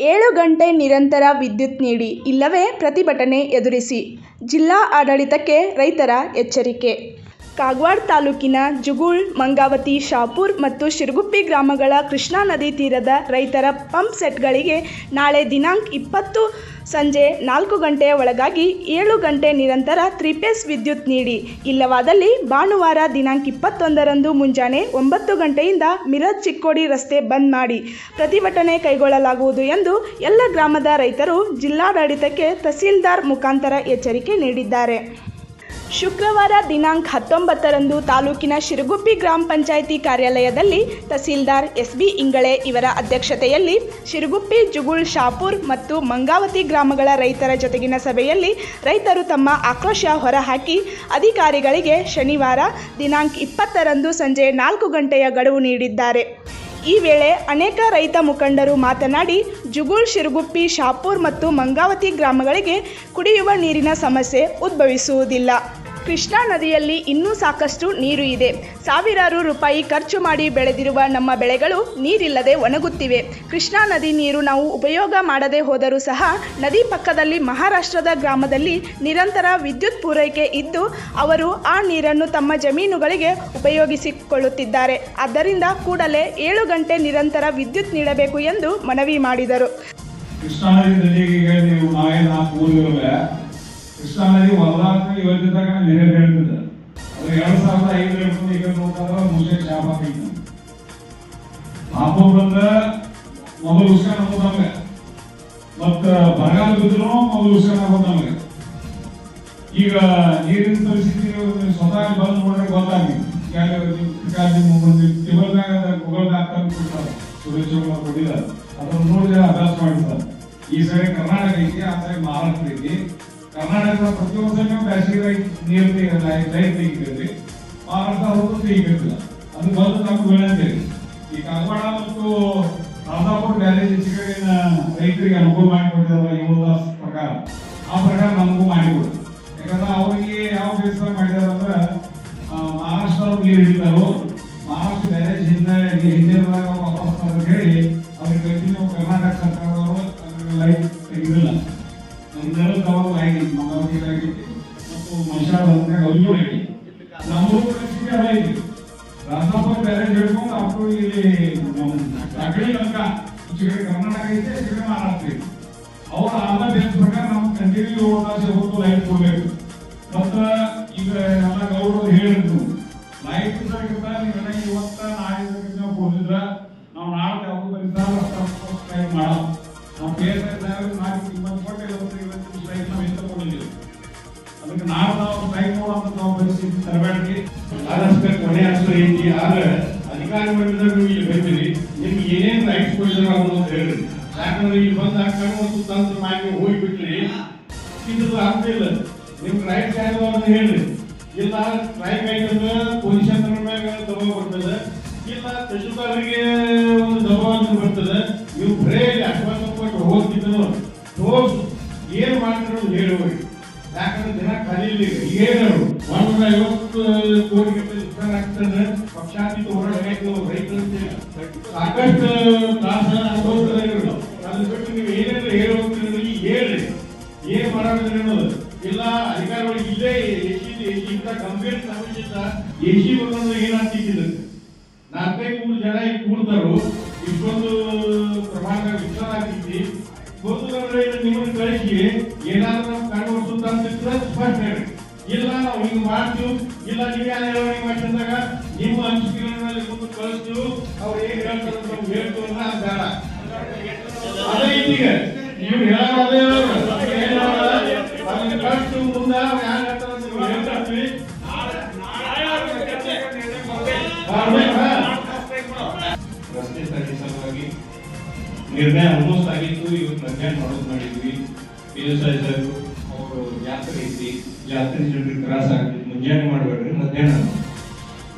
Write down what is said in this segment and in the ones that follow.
ಏಳು ಗಂಟೆ ನಿರಂತರ ವಿದ್ಯುತ್ ನೀಡಿ ಇಲ್ಲವೇ ಪ್ರತಿಭಟನೆ ಎದುರಿಸಿ. ಜಿಲ್ಲಾ ಆಡಳಿತಕ್ಕೆ ರೈತರ ಎಚ್ಚರಿಕೆ. ಕಾಗವಾಡ ತಾಲೂಕಿನ ಜುಗುಳ್, ಮಂಗಾವತಿ, ಶಾಪುರ್ ಮತ್ತು ಶಿರಗುಪ್ಪಿ ಗ್ರಾಮಗಳ ಕೃಷ್ಣಾ ನದಿ ತೀರದ ರೈತರ ಪಂಪ್ ಸೆಟ್ಗಳಿಗೆ ನಾಳೆ ದಿನಾಂಕ ಇಪ್ಪತ್ತು ಸಂಜೆ ನಾಲ್ಕು ಗಂಟೆಯ ಒಳಗಾಗಿ ಏಳು ಗಂಟೆ ನಿರಂತರ ತ್ರಿಪೇಸ್ ವಿದ್ಯುತ್ ನೀಡಿ. ಇಲ್ಲವಾದಲ್ಲಿ ಭಾನುವಾರ ದಿನಾಂಕ ಇಪ್ಪತ್ತೊಂದರಂದು ಮುಂಜಾನೆ ಒಂಬತ್ತು ಗಂಟೆಯಿಂದ ಮಿರಜ್ ಚಿಕ್ಕೋಡಿ ರಸ್ತೆ ಬಂದ್ ಮಾಡಿ ಪ್ರತಿಭಟನೆ ಕೈಗೊಳ್ಳಲಾಗುವುದು ಎಂದು ಎಲ್ಲ ಗ್ರಾಮದ ರೈತರು ಜಿಲ್ಲಾಡಳಿತಕ್ಕೆ ತಹಸೀಲ್ದಾರ್ ಮುಖಾಂತರ ಎಚ್ಚರಿಕೆ ನೀಡಿದ್ದಾರೆ. ಶುಕ್ರವಾರ ದಿನಾಂಕ ಹತ್ತೊಂಬತ್ತರಂದು ತಾಲೂಕಿನ ಶಿರಗುಪ್ಪಿ ಗ್ರಾಮ ಪಂಚಾಯಿತಿ ಕಾರ್ಯಾಲಯದಲ್ಲಿ ತಹಸೀಲ್ದಾರ್ ಎಸ್ ಬಿ ಇಂಗಳೆ ಇವರ ಅಧ್ಯಕ್ಷತೆಯಲ್ಲಿ ಶಿರಗುಪ್ಪಿ ಜುಗುಳ್ ಶಾಪುರ್ ಮತ್ತು ಮಂಗಾವತಿ ಗ್ರಾಮಗಳ ರೈತರ ಜೊತೆಗಿನ ಸಭೆಯಲ್ಲಿ ರೈತರು ತಮ್ಮ ಆಕ್ರೋಶ ಹೊರಹಾಕಿ ಅಧಿಕಾರಿಗಳಿಗೆ ಶನಿವಾರ ದಿನಾಂಕ ಇಪ್ಪತ್ತರಂದು ಸಂಜೆ ನಾಲ್ಕು ಗಂಟೆಯ ಗಡುವು ನೀಡಿದ್ದಾರೆ. ಈ ವೇಳೆ ಅನೇಕ ರೈತ ಮುಖಂಡರು ಮಾತನಾಡಿ ಜುಗುಳ್, ಶಿರುಗುಪ್ಪಿ, ಶಾಪೂರ್ ಮತ್ತು ಮಂಗಾವತಿ ಗ್ರಾಮಗಳಿಗೆ ಕುಡಿಯುವ ನೀರಿನ ಸಮಸ್ಯೆ ಉದ್ಭವಿಸುವುದಿಲ್ಲ. ಕೃಷ್ಣಾ ನದಿಯಲ್ಲಿ ಇನ್ನೂ ಸಾಕಷ್ಟು ನೀರು ಇದೆ. ಸಾವಿರಾರು ರೂಪಾಯಿ ಖರ್ಚು ಮಾಡಿ ಬೆಳೆದಿರುವ ನಮ್ಮ ಬೆಳೆಗಳು ನೀರಿಲ್ಲದೆ ಒಣಗುತ್ತಿವೆ. ಕೃಷ್ಣಾ ನದಿ ನೀರು ನಾವು ಉಪಯೋಗ ಮಾಡದೆ ಹೋದರೂ ಸಹ ನದಿ ಪಕ್ಕದಲ್ಲಿ ಮಹಾರಾಷ್ಟ್ರದ ಗ್ರಾಮದಲ್ಲಿ ನಿರಂತರ ವಿದ್ಯುತ್ ಪೂರೈಕೆ ಇದ್ದು, ಅವರು ಆ ನೀರನ್ನು ತಮ್ಮ ಜಮೀನುಗಳಿಗೆ ಉಪಯೋಗಿಸಿಕೊಳ್ಳುತ್ತಿದ್ದಾರೆ. ಆದ್ದರಿಂದ ಕೂಡಲೇ ಏಳು ಗಂಟೆ ನಿರಂತರ ವಿದ್ಯುತ್ ನೀಡಬೇಕು ಎಂದು ಮನವಿ ಮಾಡಿದರು. ಕೃಷ್ಣಾ ನದಿ ಕೃಷ್ಣಾ ನದಿ ಹೊರದಾಕ ಇವತ್ತಿದ್ದಾಗ ನೀರು ಹೇಳ್ತಿದ್ದ. ಅದು ಎರಡ್ ಸಾವಿರದ ಐದು ಹಿಡ್ಕೊಂಡು ಈಗ ನೋಡ್ತಾರ ಮುಸೆ ಶಾಪ ಐತಿ ಪಾಪ ಬಂದ, ಮೊದಲು ಉಸ್ಕ ನಮ್ಗೆ ಮತ್ತ ಬರಗಾಲ ಬಿದ್ರು ಮೊದಲು ಉಸ್ಕ ನಮ್ಗೆ ಈಗ ನೀರಿನ ಪರಿಸ್ಥಿತಿ ಸ್ವತಃ ಬಂದು ನೋಡ್ರೆ ಗೊತ್ತಾಗಿ ಅದನ್ನ ನೋಡಿದ್ರೆ ಅಭ್ಯಾಸ ಮಾಡಿದ್ದಾರೆ. ಈ ಸರಿ ಕರ್ನಾಟಕ ಐತಿ, ಆ ಸರಿ ಮಹಾರಾಷ್ಟ್ರ ಐತಿ. ಕರ್ನಾಟಕದ ಪ್ರತಿಯೊಂದನ್ನು ಬ್ಯಾಸಿಗೆ ನೀರು ತೆಗೆದ ರೈತ ತೆಗಿತೀರಿ ಮಹಾರಾಷ್ಟ್ರ ಅವರು ತೆಗಿಬೇಕಿಲ್ಲ ಅದು ಬಂದು ನಮ್ಗೆ ವಿನಂತಿ ಈ ಕಾಗವಾಡ ಮತ್ತು ರಾಧಾಪುರ ಬ್ಯಾರೇಜ್ ಹೆಚ್ಚಿನ ರೈತರಿಗೆ ಅನುಕೂಲ ಮಾಡಿಕೊಟ್ಟಿದ್ದಾರೆ ತಾಸು ಪ್ರಕಾರ ಆ ಪ್ರಕಾರ ನಮಗೂ ಮಾಡಿಕೊಡು. ಯಾಕಂದ್ರೆ ಅವರಿಗೆ ಯಾವ ಬೇಸರ ಮಾಡಿದಾರೆ ಅಂದ್ರೆ ಆ, ಮಹಾರಾಷ್ಟ್ರ ನೀರು ಹಿಡಿತಾರೋ ಬೇಸ್ ಪ್ರಕಾರ ನಾವು ಕಂಟಿನ್ಯೂ ತಾಸು ಹೊತ್ತು ಲೈಟ್ ಕೊಡ್ಬೇಕು ಮತ್ತ ಈಗ ಎಲ್ಲ ಗೌರವ ಹೇಳಿದ್ರು ಲೈಟ್ ನೀವೆಲ್ಲ ಇವತ್ತ ನಾಳೆ ನಿಮ್ ರೈಟ್ ಸೈಡ್ ಅಂತ ಹೇಳ್ರಿ. ಇಲ್ಲ ಸ್ಟ್ರೈಕ್ ಆಯ್ತಂದ್ರೆ ಪೊಸಿಷನ್ ಮ್ಯಾಗ ದಬಾವ್ ಬರ್ತದೆ? ಇಲ್ಲ ತಹಶೀಲ್ದಾರ್ಗೆ ಒಂದು ದಬಾವ್ ಅಂತ ಬರ್ತದೆ? ನೀವು ಬರೇ ಅಶ್ವಾಸ ಕೊಟ್ಟು ಹೋಗ್ತಿದ್ರು ತೋರ್ಸು ಏನ್ ಅಂತ ಹೇಳಿ ಹೋಗಿ ಯಾಕಂದ್ರೆ ದಿನ ಕಲೀಲಿ ಏನು ಒಂದೂರ ಐವತ್ತು, ಕೋಟಿ ರೂಪಾಯಿ ನುಕ್ಸಾನ್ ಆಗ್ತದೆ ಪಕ್ಷಾತೀತ ಹೋರಾಟ ಸಾಕಷ್ಟು ಸಮಸ್ಯೆ ಎಸಿ ಬರೋದು ಏನಾಗ್ತಿದ್ದಿಲ್ಲ ನಾಲ್ಕೈದು, ಮೂರು ಜನ ಇಲ್ಲಿ ಕೂಡ್ತಾರು. ಇಷ್ಟೊಂದು ಪ್ರಮಾಣದಾಗ ವಿಚಾರ ಆಗ್ತಿದ್ದಿ ಹೋದ್ರೆ ನಿಮ್ಮನ್ನು ಕಳಿಸಿ, ಏನಾದ್ರೂ ನಾವು ಕಾಣಬಹುದು ಅಂತ ಸ್ಪಷ್ಟ ಹೇಳಿ. ಇಲ್ಲ, ನಾವು ಹಿಂಗ್ ಮಾಡ್ತೀವಿ. ಇಲ್ಲ, ನೀವೇ ಹೇಳೋರಿಗೆ ಮಾಡಿದಾಗ ನಿಮ್ಮ ಅನಿಸಿಕೆಗಳನ್ನ ಮುಂದೆ ಕಳಿಸ್ತೀವಿ. ಅವ್ರು ಏನ್ ಹೇಳ್ತಾರೆ ಅಂತ ಅದು ಬೇಡ ಅದೇ ಈಗ ನೀವು ಹೇಳೋದೇ ಹೇಳೋದು. ಕಳಿಸ್ತೀವಿ ಮುಂದೆ. ರಸ್ತೆ ಸಾರಿಗೆ ಸಲುವಾಗಿ ನಿರ್ಣಯ ಆಲ್ಮೋಸ್ಟ್ ಆಗಿತ್ತು ಇವತ್ತು ಮಧ್ಯಾಹ್ನ ಮಾಡೋದು ಮಾಡಿದ್ವಿ. ಇದು ಸರ್ ಅವರು ಜಾತ್ರೆ ಐತಿ. ಜಾತ್ರೆ ಜನರಿಗೆ ತ್ರಾಸ ಆಗ್ತದೆ ಮುಂಜಾನೆ ಮಾಡಬೇಡ್ರಿ, ಮಧ್ಯಾಹ್ನ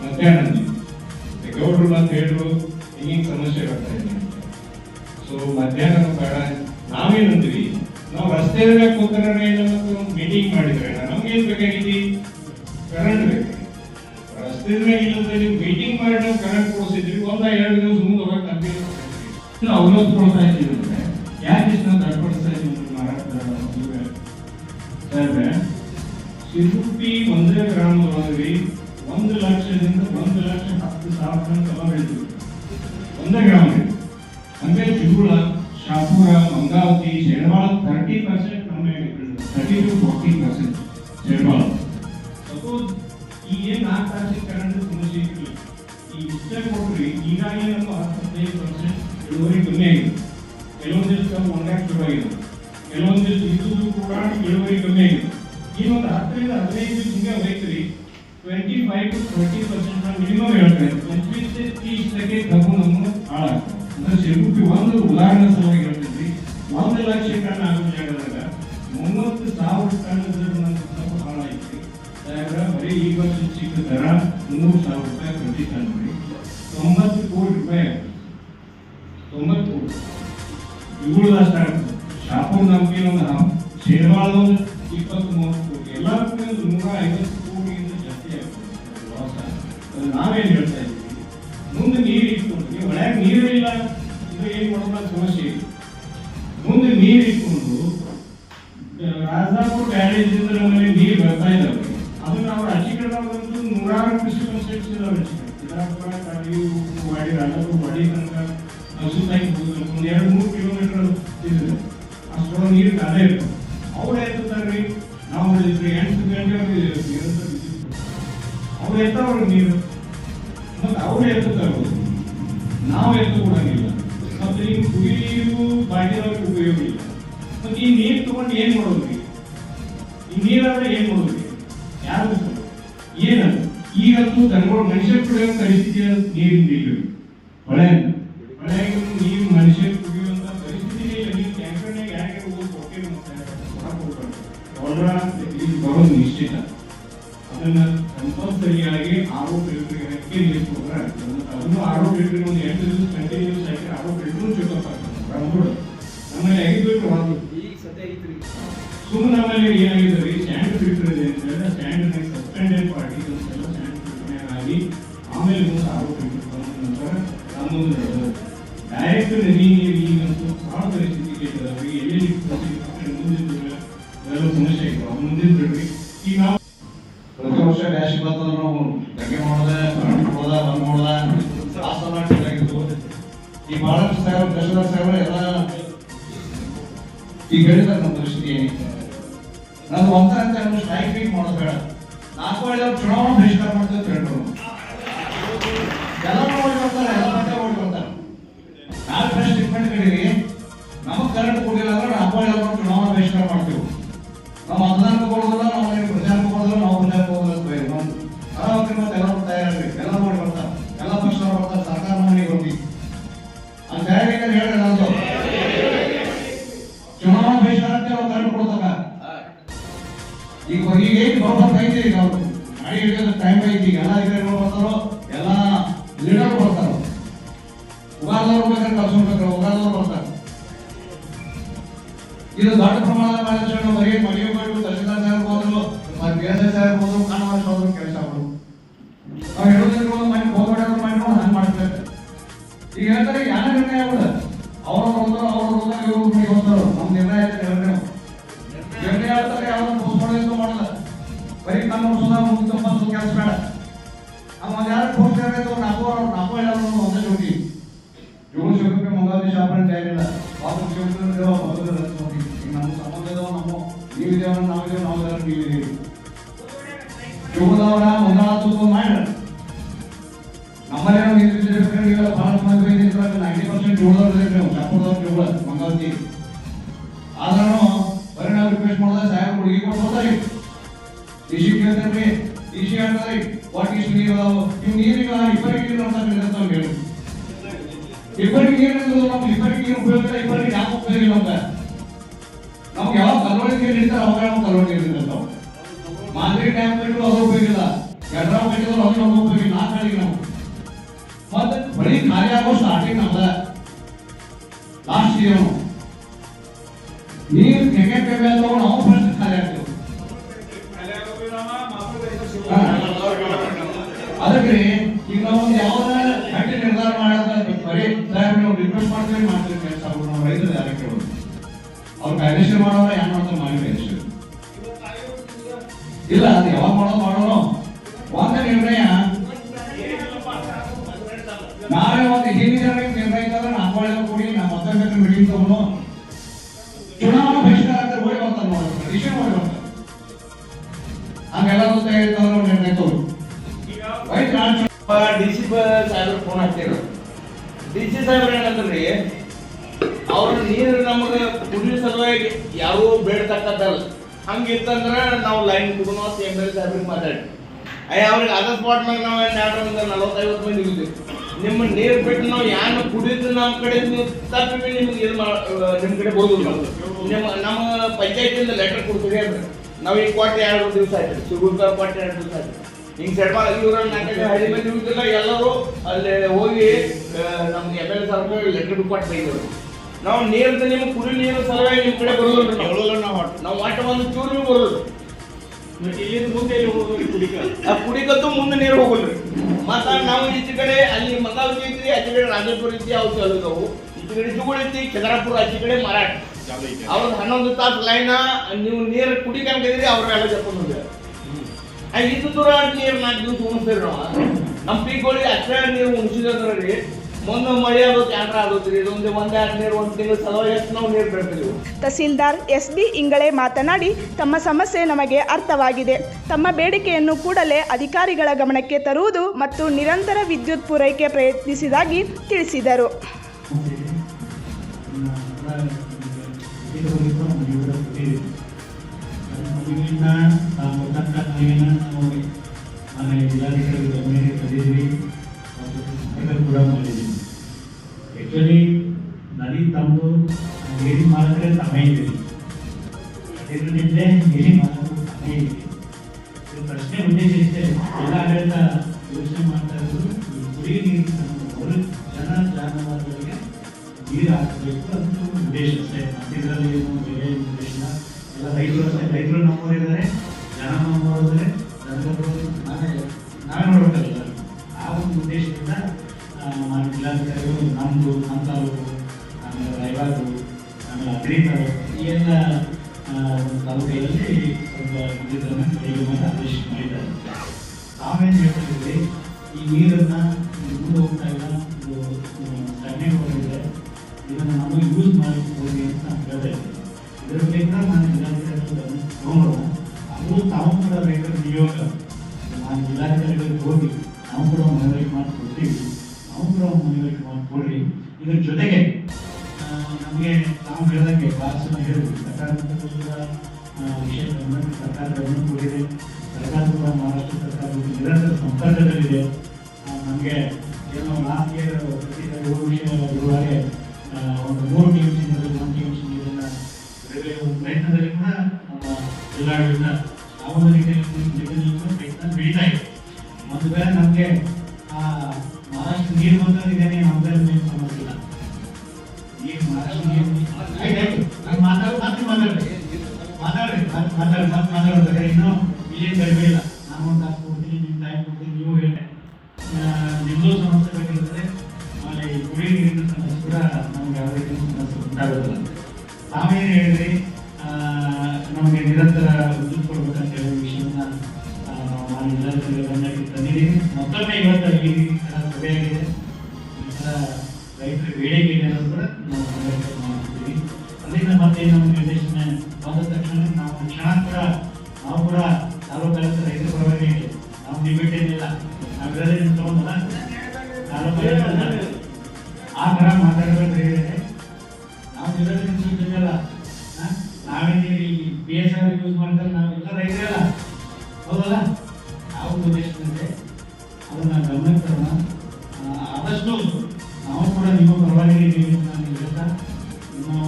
ಮಧ್ಯಾಹ್ನ. ಗೌಡ್ರು ಅಂತ ಹೇಳಿದ್ರು ಹಿಂಗಿಂಗ್ ಸಮಸ್ಯೆ ಬರ್ತಾ ಇದೆ ಸೊ ಮಧ್ಯಾಹ್ನ ಬೇಡ. ನಾವೇನಂದ್ವಿ ನಾವು ರಸ್ತೆ ಕೂತಾರೆ ಮೀಟಿಂಗ್ ಮಾಡಿದ್ರೆ. ನಮ್ಗೆ ಏನ್ ಬೇಕಾಗಿದ್ದೀವಿ ಕರೆಂಟ್ ಬೇಕು. ರಸ್ತೆ ಇಲ್ಲದೆ ನೀವು ಮೀಟಿಂಗ್ ಮಾಡಿ ಕರೆಂಟ್ ಕೊಡಿಸಿದ್ವಿ ಒಂದ ಎರಡು ದಿವಸ ಮುಂದೆ ಹೋಗಕ್ಕೆ ನಮಗೆ ಕೊಡ್ತಾ ಇದ್ದೀವಿ ಅಂದ್ರೆ. ಯಾಕೆ ಇಷ್ಟು ತಡ್ಕೊಳ್ತಾ ಇದ್ದೀವಿ ಮಾರಾಟ ಸಿರುಪಿ ಒಂದೇ ಗ್ರಾಮದೊಳಗೆ ಹದಿನೈದು ಹಿಂಗೆ ಹೋಯ್ತು twenty five to twenty percent minimum ಹೇಳ್ತಾರೆ. ಪಂಚವೀಸ್ ತೀಸಕ್ಕೆ ಕಬ್ಬು ನಮ್ಮ ಹಾಳಾಗ್ತದೆ. ಅಂದ್ರೆ ಶಿಲ್ಪಿ ಒಂದು ಉದಾಹರಣೆ ಸಲುವಾಗಿ ಹೇಳ್ತೀನಿ ಒಂದು ಲಕ್ಷ ಟನ್ ಆಗೋ ಜಾಗದಾಗ. ಮೂವತ್ತು ಸಾವಿರ ಟನ್ ಕಬ್ಬು ಹಾಳಾಯ್ತು ಸಾಹೇಬ್ರ ಬರೀ ಈ ವರ್ಷ ಸಿಕ್ಕ ದರ ಸಾವಿರ ರೂಪಾಯಿ ಪ್ರತಿ ಟನ್ ನಾವೇನ್ ಹೇಳ್ತಾ ಇದ್ದೀವಿ ಮುಂದೆ ನೀರು ನೀವು ಒಳ್ಯಾಗ ನೀರು ಇಲ್ಲ ಅಂದ್ರೆ ಏನ್ ಮಾಡೋಣ ಸಮಸ್ಯೆ ಇದೆ ನಾವು ಎತ್ತು ಕೊಡಂಗಿಲ್ಲ. ಮತ್ತೆ ಈಗ ಕುಡಿಯೂ ಬಾಕಿದವ್ರಿಗೆ ಉಪಯೋಗ ಇಲ್ಲ. ಮತ್ತೆ ಈ ನೀರು ತಗೊಂಡು ಏನ್ ಮಾಡೋದ್ರಿ? ಈ ನೀರಾದ್ರೆ ಏನ್ ಮಾಡೋದ್ರಿ? ಯಾರು ಏನದು? ಈಗಂತೂ ದನಗಳು ಮನುಷ್ಯ ಕೂಡ ಕರಿಸಿದ ನೀರಿನ ಹೊಳೆ ನಮ್ಮಲ್ಲಿ ಫಿಲ್ಟರ್ ಒಂದು ಸುಮ್ಮನೆ ನಮ್ಮಲ್ಲಿ ಏನಾಗಿದೆ ರೀ? ಸ್ಟ್ಯಾಂಡ್ ಇದೆ ಅಂತ ಸ್ಟ್ಯಾಂಡ್ ಸಸ್ಪೆಂಡೆಡ್ ಎಲ್ಲ ಸ್ಟ್ಯಾಂಡ್ ನಾನು ಒಂದ ಅಂತ ಹೇಳಿ ಸ್ಟ್ರೈಕ್ ಬೀಟ್ ಮಾಡೋದು ನಾಲ್ಕು ಐದು ಚುನಾವಣೆ ಬಹಿಷ್ಕಾರ ಮಾಡ್ತೀವಿ ಅಂತ ಎಲ್ಲ ಓಡಿ ಬರ್ತಾರೆ ಎಲ್ಲ ಮತ್ತೆ ಓಡಿ ಬರ್ತಾರೆ ನಾಲ್ಕು ಪ್ರಶ್ನೆ ಸ್ಟೇಟ್ಮೆಂಟ್ ಕಡೀರಿ ನಮಗೆ ಕರೆಂಟ್ ಕೊಡಿಲ್ಲ ಅಂದ್ರೆ ನಾಲ್ಕು ಐದು ಚುನಾವಣೆ ಬಹಿಷ್ಕಾರ ಮಾಡ್ತೀವಿ ನಾವು ಮತದಾನ ಗಾಡಿ ಟೈಮ್ ಐತಿ, ಎಲ್ಲ ಅಧಿಕಾರಿಗಳು ಬರ್ತಾರೋ ಎಲ್ಲ ಲೀಡರ್ ಬರ್ತಾರೋ ಉಗಾದವ್ರು ಬೇಕಾದ್ರೆ ಕಳ್ಸ್ಕೊಂಡ್ಬೇಕು ಉಗಾದವ್ರು ಬರ್ತಾರೆ. ಇದು ದೊಡ್ಡ ಪ್ರಮಾಣದ ಕಾರ್ಯಾಚರಣೆ ಬರೀ ಮನೆಗಳು ತಹಸೀಲ್ದಾರ್ ಸಾಹೇಬ್ ಹೋದ್ರು, ಮತ್ತೆ ಎಸ್ కారణం లేకుండా వాళ్ళు చెబుతున్న దేవో భగవంతుడు రక్షించి నమ్మ సమలేదో నమ్మో నీవి దేవుడు నా దేవుడు నా దేవుడు నీవి దేవుడు ಇಬ್ಬರಿಗೆ ನೀರು ಇರೋದು ನಮ್ಗೆ ಇಬ್ಬರಿಗೆ ನೀರು ಉಪಯೋಗ ಇಲ್ಲ ಇಬ್ಬರಿಗೆ ಯಾಕೆ ಉಪಯೋಗ ಇಲ್ಲ ನಮ್ಗೆ ನಮ್ಗೆ ಯಾವ ಕಲ್ವಳಿ ನೀರು ಹಿಡಿತಾರೆ ಅವಾಗ ನಾವು ಕಲ್ವಳಿ ನೀರು ಇರ್ತಾವ ಮಾಂದ್ರಿ ಡ್ಯಾಮ್ ಕಟ್ಟಿದ್ರು ಅದು ಉಪಯೋಗ ಇಲ್ಲ ಗಡ್ರಾವ್ ಕಟ್ಟಿದ್ರು ಅದು ನಮ್ಗೆ ಉಪಯೋಗ ಇಲ್ಲ ನಾಲ್ಕು ಕಡೆಗೆ ನಾವು ಮತ್ತೆ ಬರೀ ಖಾಲಿ ಆಗೋ ಸ್ಟಾರ್ಟಿಂಗ್ ನಮ್ದ ಲಾಸ್ಟ್ ಇಯರ್ ನೀರು ಕೆಗೆ ಕೆಗೆ ತಗೊಂಡು ನಾವು ಅವ್ರು ಮಾಡೋಣ ಯಾರು ಮಾಡ್ತಾರೆ ಮಾಡಿ ಕಾಯ್ದೆಶೀರ್ ಇಲ್ಲ, ಅದು ಯಾವಾಗ ಮಾಡೋದು ಮಾಡೋಣ ಒಂದು ನಿರ್ಣಯ. ನಾಳೆ ಒಂದು ಹಿಂದಿನ ನಿರ್ಣಯ ಇದ್ದಾಗ ನಾಲ್ಕು ಕೂಡಿ ನಮ್ಮ ಮತ್ತೊಂದು ಮೀಟಿಂಗ್ ತಗೊಂಡು ಚುನಾವಣಾ ಬಹಿಷ್ಕಾರ ಆಗ್ತಾರೆ ಓಡಿ ಬರ್ತಾರೆ ನೋಡಿ ಇಶ್ಯೂ ಬರ್ತಾರೆ. ಹಂಗೆಲ್ಲ ನಿರ್ಣಯ ತಗೊಂಡು. ಡಿ ಸಿ ಸಾಹೇಬ್ರು ಫೋನ್ ಹಾಕ್ತಿರೋ ಡಿ ಸಿ ಸಾಹೇಬ್ರು ಏನಂದ್ರಿ ಅವ್ರ ಸಲುವಾಗಿ ಯಾರೂ ಬೇಡತಕ್ಕದ್ದಲ್ಲ ಹಂಗಿತ್ತಂದ್ರ ನಾವು ಲೈನ್ ಕುಡೋಣ ಅಂತ ಎಂ ಎಲ್ ಸಾಹೇಬ್ರಿಗೆ ಮಾತಾಡಿ ಅಯ್ಯ, ಅವ್ರಿಗೆ ಅದ ಸ್ಪಾಟ್ ಮ್ಯಾಗ ನಾವು ಎರಡು ನಲವತ್ತೈವತ್ತು ಮಂದಿ ಇದ್ದೀವಿ ನಿಮ್ಮ ನೀರು ಬಿಟ್ಟು ನಾವು ಯಾರು ಕುಡಿದ್ರು ನಮ್ಮ ಕಡೆ ತಪ್ಪಿ ನಿಮ್ಗೆ ಇದು ನಿಮ್ಮ ಕಡೆ ಬರೋದಿಲ್ಲ. ನಿಮ್ಮ, ನಮ್ಮ ಪಂಚಾಯತಿಯಿಂದ ಲೆಟರ್ ಕೊಡ್ತೀವಿ ಅಂದ್ರೆ ನಾವು ಈಗ ಕೊಟ್ಟು ಎರಡು ದಿವಸ ಆಯ್ತು ಶಿವಗುರ್ಗ ಕೊಟ್ಟು ಎರಡು ದಿವಸ ಆಯ್ತು. ಹಿಂಗ್ ಸೆಡ್ಮಾ ಇವರು ನಾಲ್ಕೈದು ಮಂದಿ ಎಲ್ಲರೂ ಅಲ್ಲಿ ಹೋಗಿ ನಮ್ಗೆ ಎಂ ಎಲ್ ಸಾಹೇಬ್ರು ಲೆಟರ್ ಕೊಟ್ಟು ಬೈದರು ನಾವು ನೀರಂತ ನಿಮ್ಮ ಕುಡಿ ನೀರು ಸಲುವಾಗಿ ನಿಮ್ಮ ಕಡೆ ಬರೋದಿಲ್ಲ ನಾವು. ಆಟ. ನಾವು ಒಂದು ಚೂರು ನೀವು ಬರೋದು. ಆ ಕುಡಿಕತ್ತು ಮುಂದೆ ನೀರು ಹೋಗಲ್ರಿ ಮತ್ತ ನಾವು ಈಚೆ ಕಡೆ ಅಲ್ಲಿ ಮಂಗಾವತಿ ಐತಿ ಆಚೆ ಕಡೆ ರಾಜಪುರ ಐತಿ ಅವು ಚಾಲು ನಾವು. ಈಚೆ ಕಡೆ ಜುಗುಳ ಐತಿ ಚಂದ್ರಾಪುರ ಆಚೆ ಕಡೆ ಮರಾಠ ಅವ್ರದ್ದು ಹನ್ನೊಂದು ತಾಸು ಲೈನ್ ನೀವು ನೀರು ಕುಡಿಕಂಗಿದ್ರಿ ಅವ್ರೆಲ್ಲ ಜಪ್ಕೊಂಡು ಹೋಗ್ಯಾರ. ಆ ಇದು ದೂರ ನೀರು ನಾಲ್ಕು ದಿವಸ ಉಣಿಸ್ತೀರಿ ನಾವು. ನಮ್ಮ ಪೀಕ್ಗಳಿಗೆ ಅಷ್ಟೇ ನೀರು ಉಣಿಸಿದ್ರೆ ರೀ ಮುಂದೆ ಮಳೆ ಆಗೋದು ಕ್ಯಾನ್ರ ಆಗೋದ್ರಿ ಇದೊಂದು ಒಂದ್ ನೀರು ಒಂದು ತಿಂಗಳು ಸಲುವಾಗಿ ಎಷ್ಟು ನಾವು ನೀರು ಬೆಳ್ತೀವಿ ತಹಸೀಲ್ದಾರ್ ಎಸ್ ಬಿ ಇಂಗಳೆ ಮಾತನಾಡಿ ತಮ್ಮ ಸಮಸ್ಯೆ ನಮಗೆ ಅರ್ಥವಾಗಿದೆ. ತಮ್ಮ ಬೇಡಿಕೆಯನ್ನು ಕೂಡಲೇ ಅಧಿಕಾರಿಗಳ ಗಮನಕ್ಕೆ ತರುವುದು ಮತ್ತು ನಿರಂತರ ವಿದ್ಯುತ್ ಪೂರೈಕೆ ಪ್ರಯತ್ನಿಸಿದಾಗಿ ತಿಳಿಸಿದರು. ಮತ್ತು ಕೂಡ ಇಲ್ಲ. ಎಲ್ಲ ರೈತರು ರೈತರು ನಮ್ಮವರಿದ್ದಾರೆ ಜನ ನಮ್ಮವರಿದ್ದಾರೆ ನಾವೇ ಆ ಒಂದು ಉದ್ದೇಶದಿಂದ ಜಿಲ್ಲಾಧಿಕಾರಿಗಳು ನಮ್ಮದು ನಮ್ಮ ಆಮೇಲೆ ರಾಯಬಾಗು ಆಮೇಲೆ ಅಗ್ರಿ ಈ ಎಲ್ಲ ತಾಲೂಕುಗಳಲ್ಲಿ ಸ್ವಲ್ಪ ವಿದ್ಯುತ್ತನ್ನು ಕಡಿಮೆ ಮಾಡಿ ಆದೇಶ ಮಾಡಿದ್ದಾರೆ ಈ ನೀರನ್ನ ಅವರು ತಾವು ಕೂಡ ರೈತರ ನಿಯೋಗ. ನಾನು ಜಿಲ್ಲಾಧಿಕಾರಿಗಳಿಗೆ ಹೋಗಿ ನಾವು ಕೂಡ ಮನವರಿಕೆ ಮಾಡಿಕೊಡ್ತೀವಿ ನಾವು ಕೂಡ ಮನವರಿಕೆ ಮಾಡಿ ಕೊಡ್ರಿ ಇದ್ರ ಜೊತೆಗೆ ನಮಗೆ ನಾವು ಹೇಳಿದಂಗೆ ಭಾಷಣ ಹೇಳಿದ್ವಿ ಸರ್ಕಾರ ಮಟ್ಟದಲ್ಲಿರುವ, ಆ, ವಿಷಯ ಗಮನಕ್ಕೆ ಸರ್ಕಾರ ಗಮನ ಒಂದು ವೇಳೆ ನಮಗೆ ಮಹಾರಾಷ್ಟ್ರ ನೀರು ಬಂದಿದ್ದೇನೆ ನಮ್ದಲ್ಲಿ ಏನು ಸಮಸ್ಯೆ ಇಲ್ಲ ಈಗ ಮಾತಾಡ್ರಿ ಮಾತಾಡ್ರಿ ಮಾತಾಡ್ರಿ ಮತ್ತೆ ಇನ್ನೂ ರೈತರ ಬೇಡಿಕೆ ಕೂಡ ನಾವು ಮಾಡ್ತೀವಿ. ಅದರಿಂದ ಮತ್ತೆ ನಮ್ಮ ನಿರ್ದೇಶನ ಬಂದ ತಕ್ಷಣ ನಾವು ಕ್ಷಣ ಕೂಡ, ನಾವು ಕೂಡ ತಾಲೂಕಲ್ಲಿ ರೈತರ ಪರವಾಗಿ ನಾವು ಡಿಬೇಟ್ ಏನಿಲ್ಲ ನಾವಿರೋದೇ ನಿಂತ್ಕೊಂಡಲ್ಲ. ತಾಲೂಕಲ್ಲಿ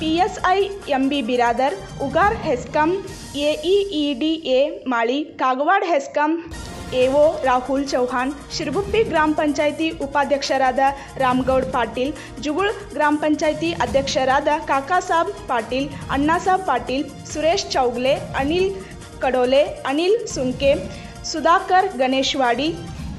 PSI MB Biradar Ugar ಹೆಸ್ಕಂ ಎಇಇಡಿಎ Mali Kagwad ಹೆಸ್ಕಂ AO Rahul Chauhan Shiraguppi ಗ್ರಾಮ ಪಂಚಾಯಿತಿ ಉಪಾಧ್ಯಕ್ಷರಾದ ರಾಮಗೌಡ್ ಪಾಟೀಲ್ ಜುಗುಳ್ ಗ್ರಾಮ ಪಂಚಾಯಿತಿ ಅಧ್ಯಕ್ಷರಾದ ಕಾಕಾಸಾಬ್ ಪಾಟೀಲ್ ಅಣ್ಣಾಸಾಬ್ ಪಾಟೀಲ್ ಸುರೇಶ್ ಚೌಗ್ಲೆ ಅನಿಲ್ ಕಡೋಲೆ ಅನಿಲ್ ಸುಂಕೆ ಸುಧಾಕರ್ ಗಣೇಶ್ವಾಡಿ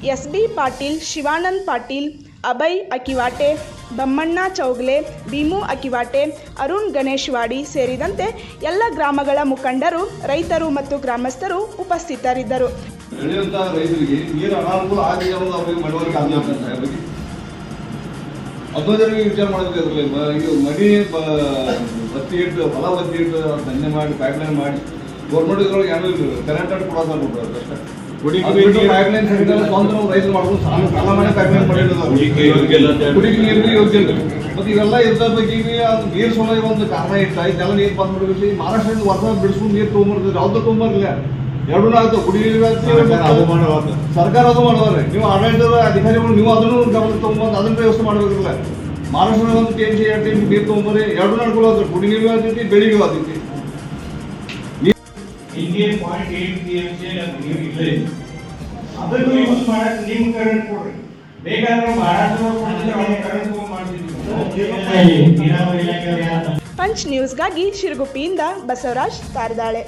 ಎಸ್ ಬಿ ಪಾಟೀಲ್ ಶಿವಾನಂದ್ ಪಾಟೀಲ್ ಅಭಯ್ ಅಕಿವಾಟೆ, ಬಮ್ಮಣ್ಣ ಚೌಗ್ಲೆ, ಭೀಮು ಅಕಿವಾಟೆ, ಅರುಣ್ ಗಣೇಶ್ವಾಡಿ ಸೇರಿದಂತೆ ಎಲ್ಲ ಗ್ರಾಮಗಳ ಮುಖಂಡರು, ರೈತರು ಮತ್ತು ಗ್ರಾಮಸ್ಥರು ಉಪಸ್ಥಿತರಿದ್ದರು. ಇದು ಮಡಿ ದಂಧೆ ಮಾಡಿ ಕರೆಂಟ್ ಕೊಡೋದು ಅಷ್ಟೇ. ಕುಡಿಗೆ ನೀರಿಗೆ ಯೋಗ್ಯ ಮತ್ತೆ ಇವೆಲ್ಲ ಇರ್ದ ಬಗ್ಗೆ ನೀರು ಸೋಲ ಒಂದು ಕಾರಣ ಇಟ್ಟ ಇದೆಲ್ಲ ನೀರು ಬಂದ್ ಮಾಡ್ಬೇಕು ಈ ಮಹಾರಾಷ್ಟ್ರದಿಂದ ವರ್ಷ ಬಿಡಿಸ್ಕೊಂಡು ನೀರು ತೊಗೊಂಬರ್ತಾರೆ ಯಾವ್ದು ತೊಗೊಂಬರ್ಲಿಲ್ಲ. ಎರಡೂ ಆಗ್ತಾವ ಕುಡಿ ನೀರು ಆಗ್ತದೆ ಸರ್ಕಾರ ಅದು ಮಾಡೋದ್ರೆ ನೀವು ಆಡಳಿತದ ಅಧಿಕಾರಿಗಳು ನೀವು ಅದನ್ನು ಗಮನ ತಗೊಂಬಂದು ಅದನ್ನ ವ್ಯವಸ್ಥೆ ಮಾಡ್ಬೇಕಿಲ್ಲ ಮಹಾರಾಷ್ಟ್ರದ ಒಂದು ಟಿ ಎಂ ಸಿ ಎರಡು ಟಿ ಎಂ ಸಿ ನೀರು ತೊಗೊಂಬರಿ ಎರಡು ನಡ್ಕೊಳ್ಳೋದು ಕುಡಿ ನೀರು ಆಗ್ತೈತಿ ಬೆಳಿಗ್ಗೆ ಆಗ್ತೈತಿ ಹಿಂಗೆ point eight P M C ನೀರು ಇಲ್ಲೇ. ಅದನ್ನು ಯೂಸ್ ಮಾಡಕ್ ನಿಮ್ ಕರೆಂಟ್ ಕೊಡ್ರಿ ಬೇಕಾದ್ರೆ ಮಹಾರಾಷ್ಟ್ರ ಕರೆಂಟ್ ಯಾರು ಪಂಚ್ ನ್ಯೂಸ್ಗಾಗಿ ಶಿರಗುಪ್ಪಿಯಿಂದ ಬಸವರಾಜ್ ತಾರದಾಳೆ